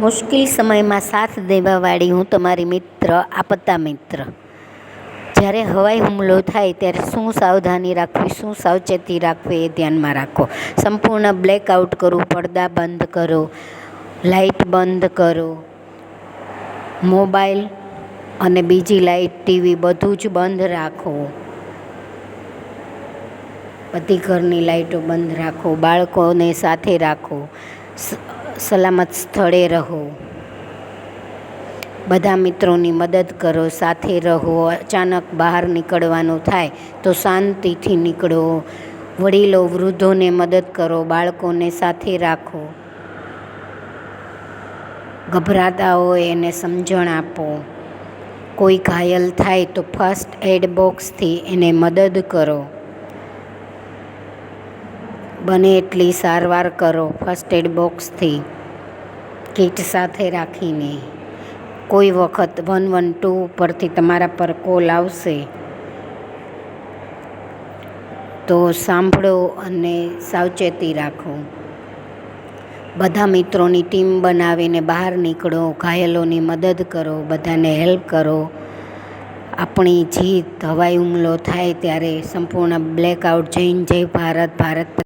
મુશ્કેલ સમયમાં સાથ દેવાવાળી હું તમારી મિત્ર આપત્તા મિત્ર. જ્યારે હવાઈ હુમલો થાય ત્યારે શું સાવધાની રાખવી, શું સાવચેતી રાખવી એ ધ્યાનમાં રાખો. સંપૂર્ણ બ્લેકઆઉટ કરો, પડદા બંધ કરો, લાઇટ બંધ કરો. મોબાઈલ અને બીજી લાઇટ, ટીવી બધું જ બંધ રાખો. બધી ઘરની લાઇટો બંધ રાખો, બાળકોને સાથે રાખો. સલામત સ્થળે રહો. બધા મિત્રોની મદદ કરો, સાથે રહો, અચાનક બહાર નીકળવાનું થાય તો શાંતિથી નીકળો. વડીલો, વૃદ્ધોને મદદ કરો, બાળકોને સાથે રાખો. ગભરાતા હોય એને સમજણ આપો. કોઈ ઘાયલ થાય તો ફર્સ્ટ એડ બોક્સથી એને મદદ કરો. બને એટલી સારવાર કરો ફર્સ્ટ એડ બોક્સથી. કીટ સાથે રાખીને. કોઈ વખત વન વન ટુ ઉપરથી તમારા પર કોલ આવશે. તો સાંભળો અને સાવચેતી રાખો. બધા મિત્રોની ટીમ બનાવીને બહાર નીકળો, ઘાયલોની મદદ કરો, બધાને હેલ્પ કરો. આપણી જીત હવાઈ હુમલો થાય ત્યારે સંપૂર્ણ બ્લેકઆઉટ જૈન, જય ભારત ભારત